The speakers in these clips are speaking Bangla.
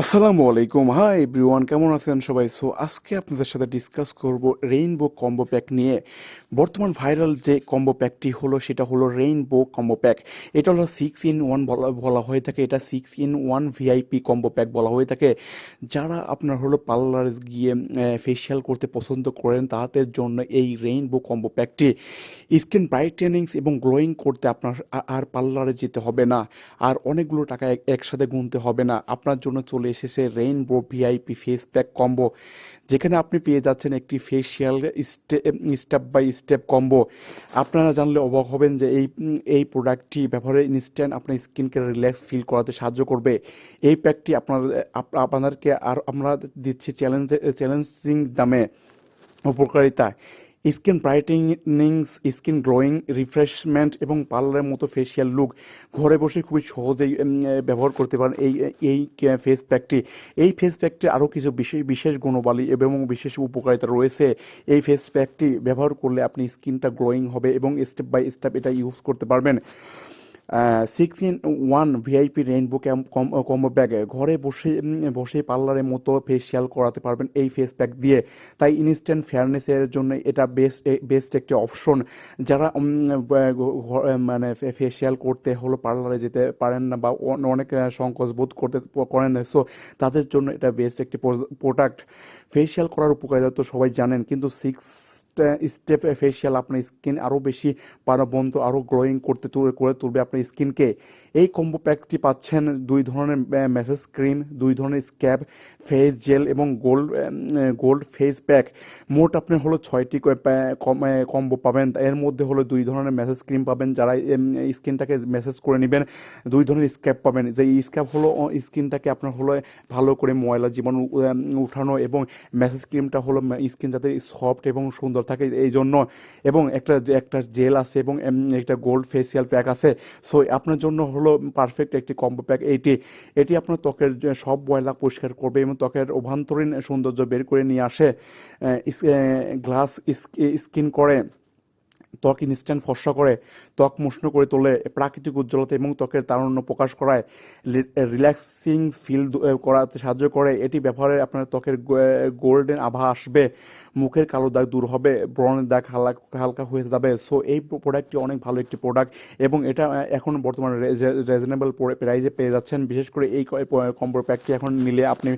আসসালামু আলাইকুম। হাই এভরিওয়ান কেমন আছেন সবাই? সো আজকে আপনাদের সাথে ডিসকাস করব রেইনবো কম্বো প্যাক নিয়ে। বর্তমান ভাইরাল যে কম্বো প্যাকটি হলো, সেটা হলো রেইনবো কম্বো প্যাক এটা হলো সিক্স ইন ওয়ান বলা বলা হয়ে থাকে। এটা six in one VIP combo pack বলা হয়ে থাকে। যারা আপনার হলো পার্লারে গিয়ে ফেসিয়াল করতে পছন্দ করেন, তাদের জন্য এই রেইনবো কম্বো প্যাকটি স্কিন ব্রাইটেনিংস এবং গ্লোয়িং করতে আপনার আর পার্লারে যেতে হবে না। আর অনেকগুলো টাকা এক- একসাথে গুনতে হবে না। আপনার জন্য চলে এসেছে rainbow VIP face pack combo যেখানে আপনি পেয়ে যাচ্ছেন একটি facial step by step combo আপনারা জানলে অবাক হবেন যে এই এই প্রোডাক্টটি ব্যবহারে ইনস্ট্যান্ট আপনার স্কিনকে রিল্যাক্স ফিল করাতে সাহায্য করবে। এই প্যাকটি আপনার আপনাদেরকে আর আমরা দিচ্ছি চ্যালেঞ্জ চ্যালেঞ্জিং দামে। উপকারিতা। Skin brightenings skin glowing refreshment এবং পার্লারের মতো ফেসিয়াল লুক ঘরে বসে খুবই সহজেই ব্যবহার করতে পারেন। এই এই ফেস প্যাকটি এই ফেস প্যাকটি আরও কিছু বিশেষ বিশেষ গুণবালী এবং বিশেষ উপকারিতা রয়েছে। এই ফেস প্যাকটি ব্যবহার করলে আপনি স্কিনটা গ্লোয়িং হবে এবং স্টেপ বাই স্টেপ এটা ইউজ করতে পারবেন। Six in one VIP rainbow combo bag ঘরে বসে বসে পার্লারের মতো ফেসিয়াল করাতে পারবেন এই ফেস প্যাক দিয়ে। তাই ইনস্ট্যান্ট ফেয়ারনেসের জন্য এটা বেস্ট বেস্ট একটি অপশন যারা মানে ফেসিয়াল করতে হলো পার্লারে যেতে পারেন না বা অন- অনেক সংকোচ বোধ করতে করেন সো তাদের জন্য এটা বেস্ট একটি প্রোডাক্ট ফেসিয়াল করার উপকারিতা তো সবাই জানেন, কিন্তু সিক্স স্টেপ ফেসিয়াল আপনার স্কিন আরও বেশি প্রাণবন্ত আরও গ্লোয়িং করতে করে তুলবে আপনার স্কিনকে এই কম্বো প্যাকটি পাচ্ছেন দুই ধরনের মেসেজ ক্রিম দুই ধরনের স্ক্যাব ফেস জেল এবং গোল্ড গোল্ড ফেস প্যাক মোট আপনি হলো ছয়টি কম্বো পাবেন। এর মধ্যে হলো দুই ধরনের মেসেজ ক্রিম পাবেন, যারা স্কিনটাকে মেসেজ করে নেবেন। দুই ধরনের স্ক্যাব পাবেন। যে স্ক্যাব হলো স্কিনটাকে আপনার হলো ভালো করে ময়লা জীবাণু উঠানো এবং মেসেজ ক্রিমটা হলো স্কিন যাতে সফট এবং সুন্দর থাকে এই জন্য এবং একটা একটা জেল আছে এবং একটা গোল্ড ফেসিয়াল প্যাক আছে। সো আপনার জন্য হলো পারফেক্ট একটি কম্বো প্যাক এইটি এটি আপনার ত্বকের সব ময়লা পরিষ্কার করবে এবং ত্বকের অভ্যন্তরীণ সৌন্দর্য বের করে নিয়ে আসে গ্লাস স্কিন করে, ত্বক ইনস্ট্যান্ট ফর্সা করে। ত্বক মসৃণ করে তোলে, প্রাকৃতিক উজ্জ্বলতা এবং ত্বকের তারুণ্য প্রকাশ করায় রিল্যাক্সিং ফিল করাতে সাহায্য করে। এটি ব্যবহারে আপনার ত্বকের গোল্ডেন আভা আসবে, মুখের কালো দাগ দূর হবে, ব্রণের দাগ হালকা হালকা হয়ে যাবে। সো এই প্রোডাক্টটি অনেক ভালো একটি প্রোডাক্ট এবং এটা এখন বর্তমানে রিজনেবল প্রাইজে পেয়ে যাচ্ছেন। বিশেষ করে এই কম্বো প্যাকটি এখন নিলে আপনি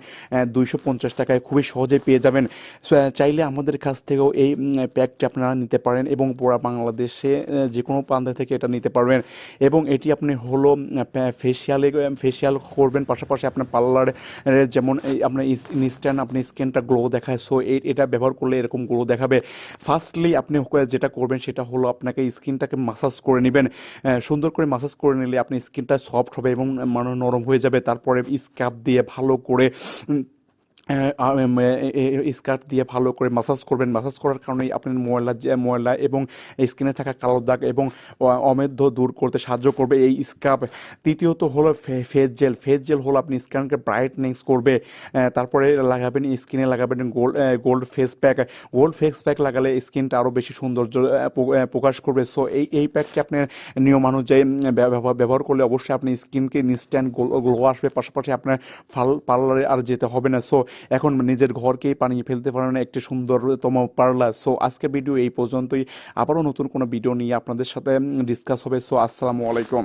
দুইশো পঞ্চাশ টাকায় খুবই সহজে পেয়ে যাবেন। চাইলে আমাদের কাছ থেকেও এই প্যাকটি আপনারা নিতে পারেন এবং পুরো বাংলাদেশে যে কোনো প্রান্ত থেকে এটা নিতে পারবেন এবং এটি আপনি হলো ফেসিয়ালে ফেসিয়াল করবেন, পাশাপাশি আপনার পার্লারে যেমন আপনার ইনস্ট্যান্ট আপনি স্কিনটা গ্লো দেখায় সো এটা ব্যবহার করলে এরকম গ্লো দেখাবে। ফার্স্টলি আপনি যেটা করবেন সেটা হলো আপনাকে স্কিনটাকে মাসাজ করে নেবেন সুন্দর করে মাসাজ করে নিলে আপনি স্কিনটা সফট হবে এবং মানে নরম হয়ে যাবে, তারপরে স্ক্যাপ দিয়ে ভালো করে উম, স্কার্ট দিয়ে ভালো করে মাসাজ করবেন। মাসাজ করার কারণে আপনার ময়লা ময়লা এবং স্কিনে থাকা কালো দাগ এবং অমেধ্য দূর করতে সাহায্য করবে। এই স্কার্প তৃতীয়ত হলো ফেস জেল ফেস জেল হলো আপনি স্কিনকে ব্রাইটনেস করবে। তারপরে লাগাবেন স্কিনে লাগাবেন gold gold face pack gold face pack লাগালে স্কিনটা আরও বেশি সৌন্দর্য প্রকাশ করবে। সো এই এই প্যাকটি আপনার নিয়ম অনুযায়ী ব্যবহার করলে অবশ্যই আপনি স্কিনকে ইনস্ট্যান্ট গ্লো আসবে। পাশাপাশি আপনার ফাল পার্লারে আর যেতে হবে না। সো এখন নিজের ঘরকেই বানিয়ে ফেলতে পারে না, একটি সুন্দরতম পার্লার সো আজকে ভিডিও এই পর্যন্তই। আবারও নতুন কোনো ভিডিও নিয়ে আপনাদের সাথে ডিসকাস হবে। সো আসসালামু আলাইকুম।